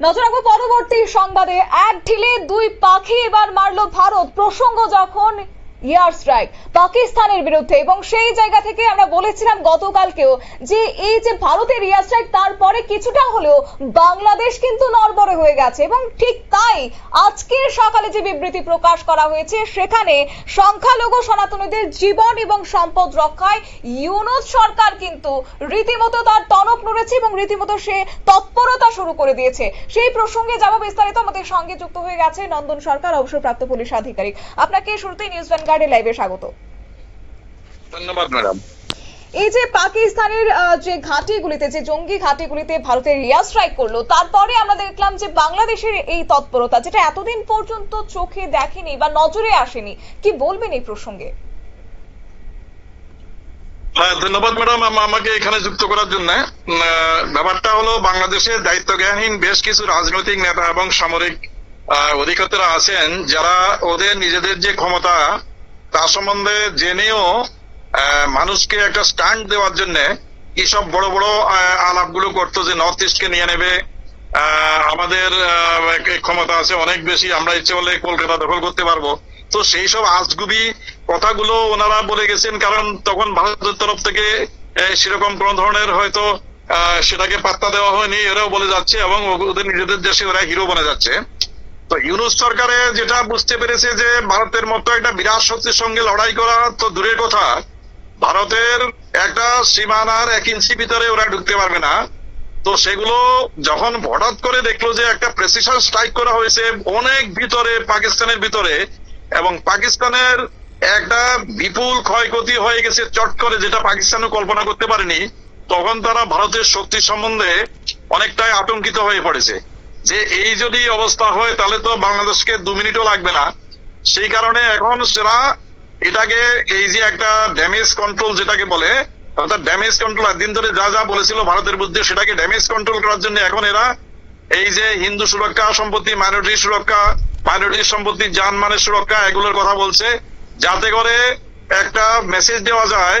নজর রাখব পরবর্তী সংবাদে। এক ঢিলে দুই পাখি এবার মারল ভারত। প্রসঙ্গ যখন ইয়ার স্ট্রাইক পাকিস্তানের বিরুদ্ধে। এবং সেই জায়গা থেকে আমরা বলেছিলাম গতকালকেও যে এই যে ভারতের ইয়ার স্ট্রাইক, তারপরে কিছুটা হলেও বাংলাদেশ কিন্তু নড়বড়ে হয়ে গেছে। এবং ঠিক তাই আজকের সকালে যে বিবৃতি প্রকাশ করা হয়েছে, সেখানে সংখ্যালঘু সনাতনীদের জীবন এবং সম্পদ রক্ষায় ইউনুস সরকার কিন্তু রীতিমতো তার টনক নড়েছে এবং রীতিমতো সে তৎপরতা শুরু করে দিয়েছে। সেই প্রসঙ্গে যাব বিস্তারিত। আমাদের সঙ্গে যুক্ত হয়ে গেছে নন্দন সরকার, অবসরপ্রাপ্ত পুলিশ আধিকারিক। আপনাকে শুরুতেই নিউজ ভ্যানগার্ডে লাইভে স্বাগত। ধন্যবাদ ম্যাডাম এই যে পাকিস্তানের যে ঘাঁটিগুলিতে যে জঙ্গি ঘাঁটিগুলিতে ভারতের রিয়া স্ট্রাইক করল তারপরে আমরা দেখলাম যে বাংলাদেশের এই তৎপরতা যেটা এতদিন পর্যন্ত চোখে দেখেনি বা নজরে আসেনি কি বলবেন এই প্রসঙ্গে? হ্যাঁ ধন্যবাদ ম্যাডাম আমাকে এখানে যুক্ত করার জন্য। ব্যাপারটা হলো বাংলাদেশের দায়িত্ব জ্ঞানহীন বেশ কিছু রাজনৈতিক নেতা এবং সামরিক অধিকর্তারা আছেন যারা ওদের নিজেদের যে ক্ষমতা তা সম্বন্ধে জেনেও মানুষকে একটা স্ট্যান্ড দেওয়ার জন্য কি সব বড় বড় আলাপগুলো করতো যে নর্থ ইস্টকে নিয়ে নেবে। আমাদের ক্ষমতা আছে, অনেক বেশি আমরা ইচ্ছে করলে কলকাতা দখল করতে পারব। তো সেই সব আজগুবি কথাগুলো ওনারা বলে গেছেন, কারণ তখন ভারতের তরফ থেকে সেরকম কোন ধরনের হয়তো সেটাকে পাত্তা দেওয়া হয়নি। এরাও বলে যাচ্ছে এবং ওদের নিজেদের দেশে ওরা হিরো বনে যাচ্ছে। তো ইউনুস সরকারে যেটা বুঝতে পেরেছে যে ভারতের মতো একটা বিরাট শক্তির সঙ্গে লড়াই করা তো দূরের কথা। ভারতের একটা সীমানার এক ইঞ্চি ভিতরে ওরা ঢুকতে পারবে না। তো সেগুলো যখন হঠাৎ করে দেখল যে একটা প্রেসিশন স্ট্রাইক করা হয়েছে অনেক ভিতরে, পাকিস্তানের ভিতরে, এবং পাকিস্তানের একটা বিপুল ক্ষয়ক্ষতি হয়ে গেছে চট করে, যেটা পাকিস্তানও কল্পনা করতে পারেনি, তখন তারা ভারতের শক্তি সম্বন্ধে অনেকটাই আতঙ্কিত হয়ে পড়েছে। যে এই যদি অবস্থা হয়, তাহলে তো বাংলাদেশকে দু মিনিটও লাগবে না। সেই কারণে এখন সেরা এটাকে, এই যে একটা ড্যামেজ কন্ট্রোল যেটাকে বলে, অর্থাৎ ড্যামেজ কন্ট্রোল একদিন ধরে যা যা বলেছিল ভারতের বিরুদ্ধে, সেটাকে ড্যামেজ কন্ট্রোল করার জন্য এখন এরা এই যে হিন্দু সুরক্ষা সম্পত্তি মাইনরিটি সুরক্ষা মাইনরিটি সম্পত্তি যানমানের সুরক্ষা, এগুলোর কথা বলছে। যাতে করে একটা মেসেজ দেওয়া যায়,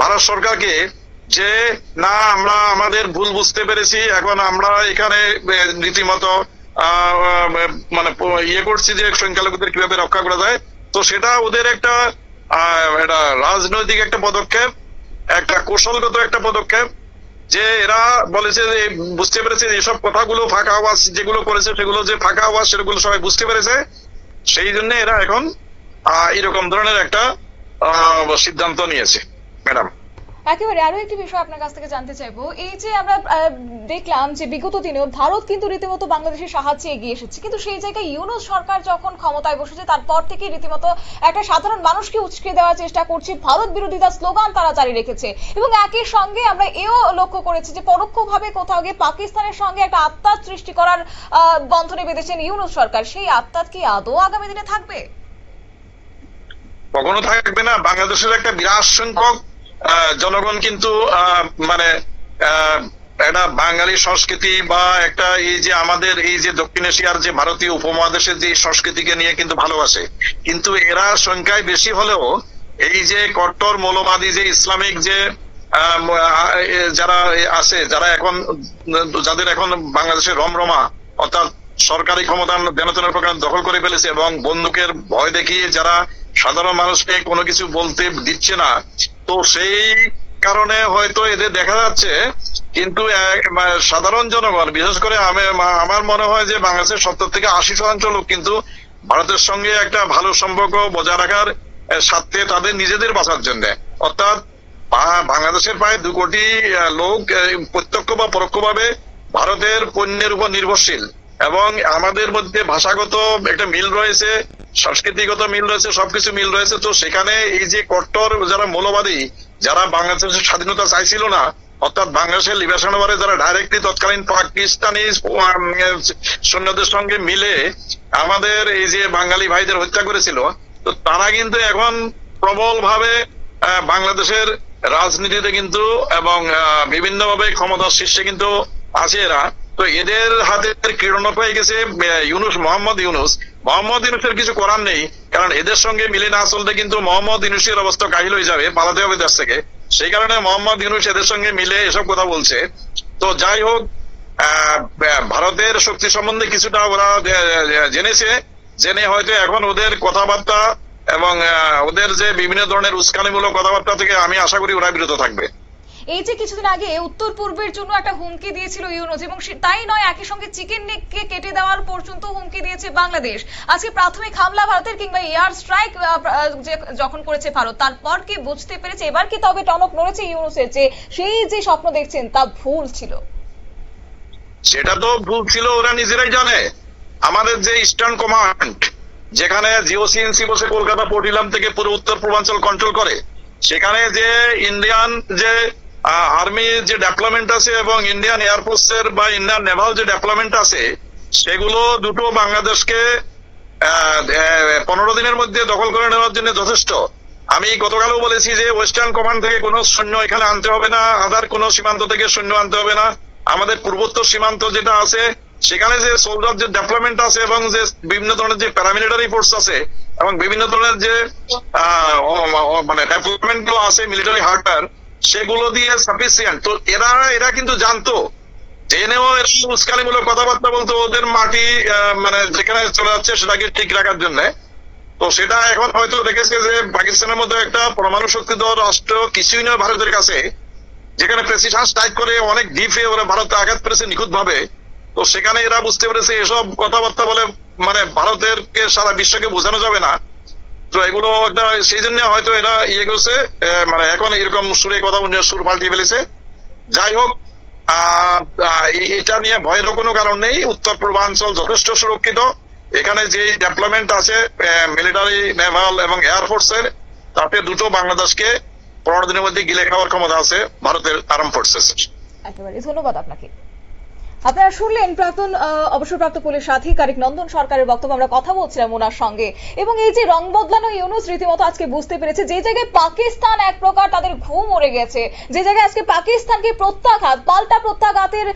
ভারত সরকারকে যে না আমরা আমাদের ভুল বুঝতে পেরেছি এখন আমরা এখানে রীতিমতো মানে ইয়ে করছি যে সংখ্যালঘুদের কীভাবে রক্ষা করা যায়। তো সেটা ওদের একটা এটা রাজনৈতিক একটা পদক্ষেপ একটা কৌশলগত একটা পদক্ষেপ যে এরা বলেছে যে বুঝতে পেরেছে এসব কথাগুলো ফাঁকা আওয়াজ যেগুলো করেছে সেগুলো যে ফাঁকা আওয়াজ সেগুলো সবাই বুঝতে পেরেছে। সেই জন্য এরা এখন আহ, এরকম ধরনের একটা সিদ্ধান্ত নিয়েছে ম্যাডাম। একেবারে আরও একটি বিষয় আপনার কাছ থেকে জানতে চাইব। এই যে আমরা দেখলাম যে বিগত দিনেও ভারত কিন্তু রীতিমতো বাংলাদেশের সাহায্যে এগিয়ে এসেছে। কিন্তু সেই জায়গায় ইউনুস সরকার যখন ক্ষমতায় বসেছে, তারপর থেকে রীতিমতো একটা সাধারণ মানুষকে উচকে দেওয়ার চেষ্টা করছে। ভারত বিরোধিতা স্লোগান তারা জারি রেখেছে। এবং একই সঙ্গে আমরা এও লক্ষ্য করেছি যে পরোক্ষভাবে কোথাও গিয়ে পাকিস্তানের সঙ্গে একটা আত্মার সৃষ্টি করার বন্ধনে বেঁধেছেন ইউনুস সরকার। সেই আত্মার কি আদৌ আগামী দিনে থাকবে? কখনো থাকবে না। বাংলাদেশের একটা বিরাট সংখ্যক জনগণ কিন্তু মানে একটা বাঙালি সংস্কৃতি বা একটা এই যে আমাদের এই যে দক্ষিণ এশিয়ার যে ভারতীয় উপমহাদেশের যে সংস্কৃতিকে নিয়ে কিন্তু ভালোবাসে। কিন্তু এরা সংখ্যায় বেশি হলেও এই যে কট্টর, মৌলবাদী, যে ইসলামিক যে যারা আছে, যারা এখন, যাদের এখন বাংলাদেশের রমরমা, অর্থাৎ সরকারি ক্ষমতা জনতনের প্রকার দখল করে ফেলেছে এবং বন্দুকের ভয় দেখিয়ে যারা সাধারণ মানুষকে কোনো কিছু বলতে দিচ্ছে না তো সেই কারণে হয়তো এদের দেখা যাচ্ছে। কিন্তু সাধারণ জনগণ, বিশেষ করে আমি- আমার মনে হয় যে বাংলাদেশের সত্তর থেকে আশি শতাংশ লোক কিন্তু ভারতের সঙ্গে একটা ভালো সম্পর্ক বজায় রাখার স্বার্থে তাদের নিজেদের বাঁচার জন্য। অর্থাৎ বাংলাদেশের প্রায় দু কোটি লোক প্রত্যক্ষ বা পরোক্ষভাবে ভারতের পণ্যের উপর নির্ভরশীল। এবং আমাদের মধ্যে ভাষাগত একটা মিল রয়েছে সংস্কৃতিগত মিল রয়েছে, সবকিছু মিল রয়েছে। তো সেখানে এই যে কট্টর যারা মৌলবাদী, যারা বাংলাদেশের স্বাধীনতা চাইছিল না, অর্থাৎ বাংলাদেশের লিবারেশন ওয়ারে যারা ডাইরেক্টলি তৎকালীন পাকিস্তানি সৈন্যদের সঙ্গে মিলে আমাদের এই যে বাঙালি ভাইদের হত্যা করেছিল, তো তারা কিন্তু এখন প্রবল ভাবে বাংলাদেশের রাজনীতিতে কিন্তু এবং বিভিন্ন ভাবে ক্ষমতার শীর্ষে কিন্তু আছে এরা। তো এদের হাতে কিরণ হয়ে গেছে ইউনুস, মোহাম্মদ ইউনুস। মোহাম্মদ ইউনুসের কিছু করার নেই, কারণ এদের সঙ্গে মিলে না চলতে কিন্তু মোহাম্মদ ইউনুসের অবস্থা কাহিল হয়ে যাবে, পালাতে হবে দেশ থেকে। সেই কারণে মোহাম্মদ ইউনুস এদের সঙ্গে মিলে এসব কথা বলছে। তো যাই হোক ভারতের শক্তি সম্বন্ধে কিছুটা ওরা জেনেছে। জেনে হয়তো এখন ওদের কথাবার্তা এবং ওদের যে বিভিন্ন ধরনের উস্কানিমূলক কথাবার্তা থেকে আমি আশা করি ওরা বিরত থাকবে। এই যে কিছুদিন আগে উত্তর পূর্বের জন্য একটা হুমকি দিয়েছিল ইউনুস, এবং তাই নয়, একই সঙ্গে চিকেন নেককে কেটে দেওয়ার পর্যন্ত হুমকি দিয়েছে বাংলাদেশ। আজকে প্রাথমিক হামলা ভারতের কিংবা এয়ার স্ট্রাইক যখন করেছে ভারত, তারপর কি বুঝতে পেরেছে? এবার কি তবে টনক নড়েছে ইউনুসের যে সেই যে স্বপ্ন দেখছেন, তা ভুল ছিল? সেটা তো ভুল ছিল, ওরা নিজেরাই জানে। আমাদের যে ইস্টার্ন কমান্ড যেখানে জিওসিএনসি বসে কলকাতা পোর্টিলাম থেকে পুরো উত্তর পূর্বাঞ্চল কন্ট্রোল করে, সেখানে যে ইন্ডিয়ান যে আর্মির যে ডেভেলপমেন্ট আছে এবং ইন্ডিয়ান এয়ারফোর্সের বা ইন্ডিয়ান নেভাল যে ডেভেলপমেন্ট আছে, সেগুলো দুটো বাংলাদেশকে পনেরো দিনের মধ্যে দখল করে নেওয়ার জন্য যথেষ্ট। আমি গতকালও বলেছি যে ওয়েস্টার্ন কমান্ড থেকে কোনো সৈন্য এখানে আনতে হবে না আদার কোনো সীমান্ত থেকে সৈন্য আনতে হবে না। আমাদের পূর্বোত্তর সীমান্ত যেটা আছে, সেখানে যে সোলজার যে ডেভেলপমেন্ট আছে এবং যে বিভিন্ন ধরনের যে প্যারামিলিটারি ফোর্স আছে, এবং বিভিন্ন ধরনের যে মানে ডেভেলপমেন্টগুলো আছে মিলিটারি হার্ডওয়্যার সেগুলো দিয়ে সাফিসিয়েন্ট তো এরা এরা কিন্তু জানতো। জেনেও এরা উস্কানিমূলক কথাবার্তা বলতো, ওদের মাটি মানে যেখানে চলে যাচ্ছে সেটাকে ঠিক রাখার জন্য। তো সেটা এখন হয়তো দেখেছে যে পাকিস্তানের মধ্যে একটা পরমাণু শক্তিধর রাষ্ট্র কিছুই নয় ভারতের কাছে, যেখানে প্রেসিডেন্ট স্ট্রাইক করে অনেক ডিপে ওরা ভারতে আঘাত করেছে নিখুঁত ভাবে তো সেখানে এরা বুঝতে পেরেছে এসব কথাবার্তা বলে মানে ভারতের সারা বিশ্বকে বোঝানো যাবে না। তো এগুলো একটা সেই জন্য হয়তো এরা ইয়ে করছে মানে এখন এরকম সুরে কথা উনি সুর পাল্টিয়ে ফেলেছে। যাই হোক এটা নিয়ে ভয়ের কোনো কারণ নেই। উত্তর পূর্বাঞ্চল যথেষ্ট সুরক্ষিত। এখানে যে ডেভেলপমেন্ট আছে মিলিটারি নেভাল এবং এয়ারফোর্সের তাতে দুটো বাংলাদেশকে পনেরো দিনের মধ্যে গিলে খাওয়ার ক্ষমতা আছে, ভারতের আর্ম ফোর্সেস একেবারে ধন্যবাদ আপনাকে। আপনারা শুনলেন প্রাক্তন অবসরপ্রাপ্ত পুলিশ আধিকারিক নন্দন সরকারের বক্তব্য আমরা কথা বলছিলাম ওনার সঙ্গে। এবং এই যে রং বদলানো ইউনুস রীতিমতো আজকে বুঝতে পেরেছে, যে জায়গায় পাকিস্তান এক প্রকার তাদের ঘুম উড়ে গেছে, যে জায়গায় আজকে পাকিস্তানকে প্রত্যাঘাত, পাল্টা প্রত্যাঘাতের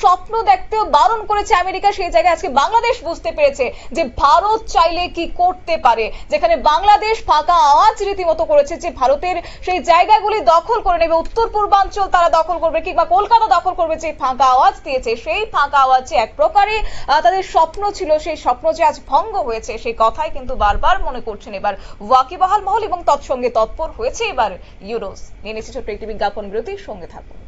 স্বপ্ন দেখতে বারণ করেছে আমেরিকা, সেই জায়গায় আজকে বাংলাদেশ বুঝতে পেরেছে যে ভারত চাইলে কি করতে পারে, যেখানে বাংলাদেশ ফাঁকা আওয়াজ রীতিমতো করেছে যে ভারতের সেই জায়গাগুলি দখল করে নেবে উত্তর পূর্বাঞ্চল তারা দখল করবে, কিংবা কলকাতা দখল করবে যে ফাঁকা আওয়াজ দিয়েছে। সেই ফাঁকা আওয়াজে এক প্রকারে তাদের স্বপ্ন ছিল, সেই স্বপ্ন যে আজ ভঙ্গ হয়েছে, সেই কথাই কিন্তু বারবার মনে করছেন এবার ওয়াকিবহাল মহল এবং তৎসঙ্গে তৎপর হয়েছে এবার ইউরোস নিয়ে নিচ্ছে ছোট্ট একটি বিজ্ঞাপন বিরতির সঙ্গে থাকুন।